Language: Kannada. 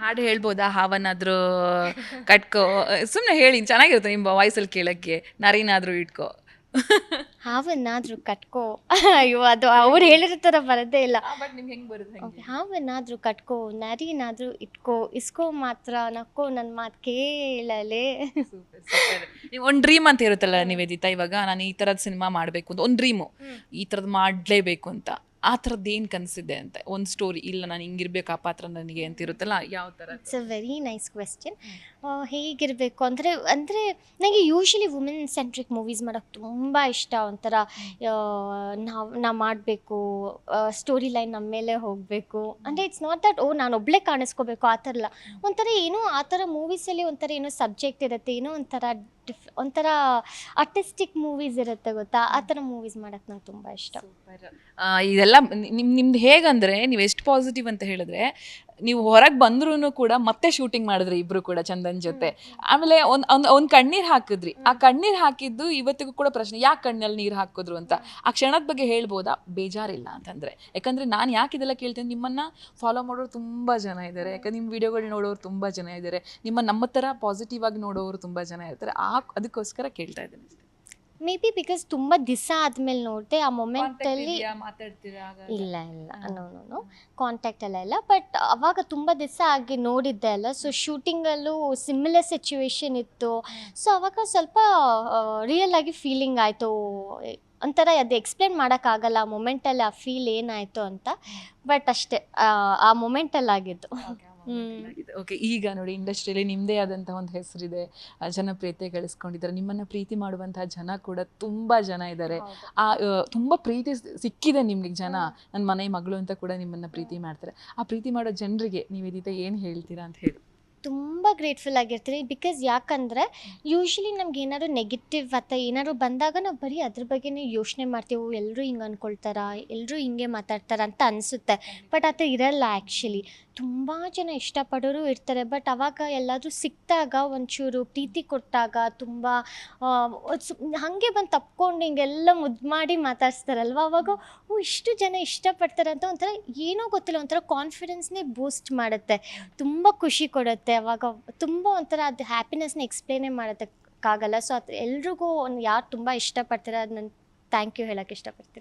ಹಾಡು ಹೇಳ್ಬೋದಾ? ಹಾವನ್ನಾದ್ರೂ ಕಟ್ಕೋ. ಸುಮ್ಮನೆ ಹೇಳಿ ಚೆನ್ನಾಗಿರುತ್ತೆ ನಿಮ್ಮ ವಾಯ್ಸಲ್ಲಿ ಕೇಳಕ್ಕೆ. ನರಿನಾದ್ರೂ ಇಟ್ಕೋ. ಹಾವನ್ನಾದ್ರೂ ಕಟ್ಕೋ. ಅಯ್ಯೋ ಅದು ಅವ್ರು ಹೇಳಿರೋ ಥರ ಬರದೇ ಇಲ್ಲ. ಬಟ್ ನಿಮ್ಗೆ ಹೆಂಗೆ ಬರುತ್ತೆ Okay, ಹಾವನ್ನಾದ್ರೂ ಕಟ್ಕೋ ನರಿನಾದ್ರೂ ಇಟ್ಕೋ. ಇಸ್ಕೋ ಮಾತ್ರ ನಕ್ಕೋ ನನ್ನ ಮಾತು ಕೇಳಲೆ. ನೀವು ಒಂದು ಡ್ರೀಮ್ ಅಂತ ಇರುತ್ತಲ್ಲ ನಿವೇದಿತಾ ಇವಾಗ ನಾನು ಈ ಥರದ ಸಿನಿಮಾ ಮಾಡಬೇಕು ಅಂತ ಒಂದು ಡ್ರೀಮು ಈ ಥರದ್ದು ಮಾಡಲೇಬೇಕು ಅಂತ. ಆ ಥರದ್ದು ಏನು ಕನಸಿದೆ ಅಂತ? ಒಂದು ಸ್ಟೋರಿ ಇಲ್ಲ ನಾನು ಹಿಂಗಿರ್ಬೇಕು ಆ ಪಾತ್ರ ನನಗೆ ಅಂತ ಇರುತ್ತಲ್ಲ ಯಾವ ಥರ it's a very nice question ಹೇಗಿರಬೇಕು? ಅಂದರೆ ಅಂದರೆ ನನಗೆ ಯೂಶ್ವಲಿ ವುಮೆನ್ ಸೆಂಟ್ರಿಕ್ ಮೂವೀಸ್ ಮಾಡೋಕ್ಕೆ ತುಂಬ ಇಷ್ಟ. ಒಂಥರ ನಾವು ನಾವು ಮಾಡಬೇಕು ಸ್ಟೋರಿ ಲೈನ್ ನಮ್ಮ ಮೇಲೆ ಹೋಗಬೇಕು. ಅಂದರೆ ಇಟ್ಸ್ ನಾಟ್ ದಟ್ ಓ ನಾನು ಒಬ್ಬಳೇ ಕಾಣಿಸ್ಕೋಬೇಕು ಆ ಥರ ಇಲ್ಲ. ಒಂಥರ ಏನೋ ಆ ಥರ ಮೂವೀಸಲ್ಲಿ ಒಂಥರ ಏನೋ ಸಬ್ಜೆಕ್ಟ್ ಇರುತ್ತೆ ಏನೋ ಒಂಥರ ಡಿಫ್ ಒಂಥರ ಆರ್ಟಿಸ್ಟಿಕ್ ಮೂವೀಸ್ ಇರುತ್ತೆ ಗೊತ್ತಾ? ಆ ಥರ ಮೂವೀಸ್ ಮಾಡಕ್ಕೆ ನಂಗೆ ತುಂಬ ಇಷ್ಟ. ಇದೆಲ್ಲ ನಿಮ್ಮ ನಿಮ್ದು ಹೇಗಂದ್ರೆ, ನೀವು ಎಷ್ಟು ಪಾಸಿಟಿವ್ ಅಂತ ಹೇಳಿದ್ರೆ ನೀವು ಹೊರಗೆ ಬಂದ್ರೂ ಕೂಡ ಮತ್ತೆ ಶೂಟಿಂಗ್ ಮಾಡಿದ್ರಿ ಇಬ್ರು ಕೂಡ ಚಂದನ್ ಜೊತೆ. ಆಮೇಲೆ ಒಂದ್ ಒಂದ್ ಕಣ್ಣೀರ್ ಹಾಕಿದ್ರಿ. ಆ ಕಣ್ಣೀರ್ ಹಾಕಿದ್ದು ಇವತ್ತಿಗೂ ಕೂಡ ಪ್ರಶ್ನೆ, ಯಾಕೆ ಕಣ್ಣಲ್ಲಿ ನೀರು ಹಾಕಿದ್ರು ಅಂತ? ಆ ಕ್ಷಣದ ಬಗ್ಗೆ ಹೇಳ್ಬೋದಾ? ಬೇಜಾರಿಲ್ಲ ಅಂತಂದ್ರೆ. ಯಾಕಂದ್ರೆ ನಾನು ಯಾಕೆ ಇದೆಲ್ಲ ಕೇಳ್ತೇನೆ, ನಿಮ್ಮನ್ನ ಫಾಲೋ ಮಾಡೋರು ತುಂಬಾ ಜನ ಇದ್ದಾರೆ ಯಾಕಂದ್ರೆ ನಿಮ್ಮ ವಿಡಿಯೋಗಳು ನೋಡೋರು ತುಂಬಾ ಜನ ಇದ್ದಾರೆ ನಿಮ್ಮ ನಮ್ಮ ಥರ ಪಾಸಿಟಿವ್ ಆಗಿ ನೋಡೋರು ತುಂಬಾ ಜನ ಇರ್ತಾರೆ. ಆ, ಅದಕ್ಕೋಸ್ಕರ ಕೇಳ್ತಾ ಇದ್ದೀನಿ. ಮೇ ಬಿ ಬಿಕಾಸ್ ತುಂಬ ದಿವಸ ಆದಮೇಲೆ ನೋಡಿದೆ ಆ ಮೊಮೆಂಟಲ್ಲಿ ಮಾತಾಡ್ತೀರಾ ಇಲ್ಲ ಇಲ್ಲ. ನೋನು ಕಾಂಟ್ಯಾಕ್ಟ್ ಎಲ್ಲ ಇಲ್ಲ ಬಟ್ ಅವಾಗ ತುಂಬ ದಿವಸ ಆಗಿ ನೋಡಿದ್ದೆ ಅಲ್ಲ. ಸೊ ಶೂಟಿಂಗಲ್ಲೂ ಸಿಮಿಲರ್ ಸಿಚುವೇಶನ್ ಇತ್ತು. ಸೊ ಅವಾಗ ಸ್ವಲ್ಪ ರಿಯಲ್ ಆಗಿ ಫೀಲಿಂಗ್ ಆಯಿತು. ಒಂಥರ ಅದು ಎಕ್ಸ್ಪ್ಲೇನ್ ಮಾಡೋಕ್ಕಾಗಲ್ಲ ಆ ಮೊಮೆಂಟಲ್ಲಿ ಆ ಫೀಲ್ ಏನಾಯಿತು ಅಂತ. ಬಟ್ ಅಷ್ಟೇ. ಆ, ಆ ಮೊಮೆಂಟಲ್ಲಿ ಆಗಿದ್ದು ಓಕೆ ಈಗ ನೋಡಿ ಇಂಡಸ್ಟ್ರಿಯಲ್ಲಿ ನಿಮ್ಮದೇ ಆದಂತಹ ಒಂದು ಹೆಸರಿದೆ. ಜನಪ್ರಿಯತೆ ಗಳಿಸ್ಕೊಂಡಿದ್ದಾರೆ. ನಿಮ್ಮನ್ನ ಪ್ರೀತಿ ಮಾಡುವಂತಹ ಜನ ಕೂಡ ತುಂಬಾ ಜನ ಇದ್ದಾರೆ. ಆ ಆ, ತುಂಬಾ ಪ್ರೀತಿ ಸಿಕ್ಕಿದೆ ನಿಮ್ಗೆ ಜನ. ನನ್ನ ಮನೆ ಮಗಳು ಅಂತ ಕೂಡ ನಿಮ್ಮನ್ನ ಪ್ರೀತಿ ಮಾಡ್ತಾರೆ. ಆ ಪ್ರೀತಿ ಮಾಡೋ ಜನರಿಗೆ ನೀವು ಇದೀತ ಏನು ಹೇಳ್ತೀರಾ ಅಂತ ಹೇಳಿ. ತುಂಬ ಗ್ರೇಟ್ಫುಲ್ ಆಗಿರ್ತೀವಿ ಬಿಕಾಸ್ ಯಾಕಂದರೆ ಯೂಶ್ವಲಿ ನಮ್ಗೆ ಏನಾದ್ರು ನೆಗೆಟಿವ್ ಅಥವಾ ಏನಾದ್ರು ಬಂದಾಗ ನಾವು ಬರೀ ಅದ್ರ ಬಗ್ಗೆನೇ ಯೋಚನೆ ಮಾಡ್ತೀವಿ. ಎಲ್ಲರೂ ಹಿಂಗೆ ಅಂದ್ಕೊಳ್ತಾರ ಎಲ್ಲರೂ ಹಿಂಗೆ ಮಾತಾಡ್ತಾರ ಅಂತ ಅನಿಸುತ್ತೆ. ಬಟ್ ಅದು ಇರಲ್ಲ ಆ್ಯಕ್ಚುಲಿ ತುಂಬ ಜನ ಇಷ್ಟಪಡೋರು ಇರ್ತಾರೆ. ಬಟ್ ಅವಾಗ ಎಲ್ಲಾದರೂ ಸಿಕ್ಕಿದಾಗ, ಒಂಚೂರು ಪ್ರೀತಿ ಕೊಟ್ಟಾಗ, ತುಂಬ ಹಾಗೆ ಬಂದು ತಪ್ಕೊಂಡು ಹಿಂಗೆಲ್ಲ ಮುದ್ದು ಮಾಡಿ ಮಾತಾಡ್ಸ್ತಾರಲ್ವ? ಅವಾಗ, ಓ, ಇಷ್ಟು ಜನ ಇಷ್ಟಪಡ್ತಾರೆ ಅಂತ ಒಂಥರ ಏನೋ ಗೊತ್ತಿಲ್ಲ. ಒಂಥರ ಕಾನ್ಫಿಡೆನ್ಸ್ನೇ ಬೂಸ್ಟ್ ಮಾಡುತ್ತೆ. ತುಂಬ ಖುಷಿ ಕೊಡುತ್ತೆ. ಅವಾಗ ತುಂಬ ಒಂಥರ ಅದು ಹ್ಯಾಪಿನೆಸ್ನ ಎಕ್ಸ್ಪ್ಲೇನೇ ಮಾಡೋದಕ್ಕಾಗಲ್ಲ. ಸೊ ಅದು ಎಲ್ರಿಗೂ ಒಂದು ಯಾರು ತುಂಬ ಇಷ್ಟಪಡ್ತಾರೆ ಅದು ನಾನು ಥ್ಯಾಂಕ್ ಯು ಹೇಳೋಕ್ಕೆ ಇಷ್ಟಪಡ್ತೀನಿ.